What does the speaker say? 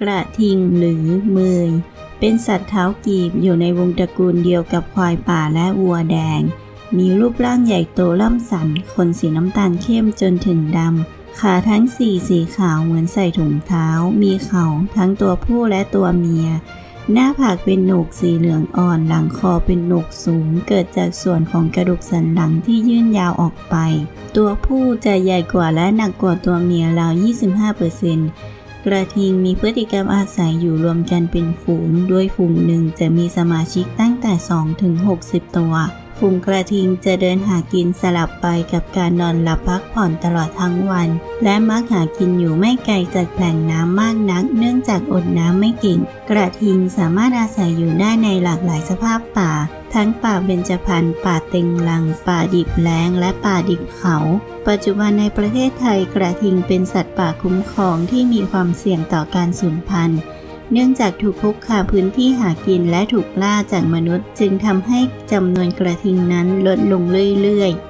กระทิงหรือเมยเป็นสัตว์เท้ากีบอยู่ในวงตระกูลเดียวกับควายป่าและวัวแดง มีรูปร่างใหญ่โตล่ำสันขนสีน้ำตาลเข้มจนถึงดำ ขาทั้งสี่สีขาวเหมือนใส่ถุงเท้า มีเขาทั้งตัวผู้และตัวเมีย หน้าผากเป็นหนกสีเหลืองอ่อน หลังคอเป็นหนกสูง เกิดจากส่วนของกระดูกสันหลังที่ยื่นยาวออกไป ตัวผู้จะใหญ่กว่าและหนักกว่าตัวเมียราว 25% กระทิงมีพฤติกรรมอาศัยอยู่รวมกันเป็นฝูงโดยฝูงหนึ่งจะมีสมาชิกตั้ง แต่2ถึง60 ตัว ฝูงกระทิงจะเดินหากินสลับไปกับการนอนหลับพักผ่อนตลอดทั้งวัน และมักหากินอยู่ไม่ไกลจากแหล่งน้ำมากนัก เนื่องจากอดน้ำไม่ก่งกระทิงสามารถอาศัยอยู่ได้ในหลากหลายสภาพป่า ทั้งป่าเบญจพรรณป่าเต็งลัง ป่าดิบแล้ง และป่าดิบเขา ปัจจุบันในประเทศไทยกระทิงเป็นสัตว์ป่าคุ้มครองที่มีความเสี่ยงต่อการสูญพันธุ์ เนื่องจากถูกคุกคามพื้นที่หากินและถูกล่าจากมนุษย์ จึงทำให้จำนวนกระทิงนั้นลดลงเรื่อยๆ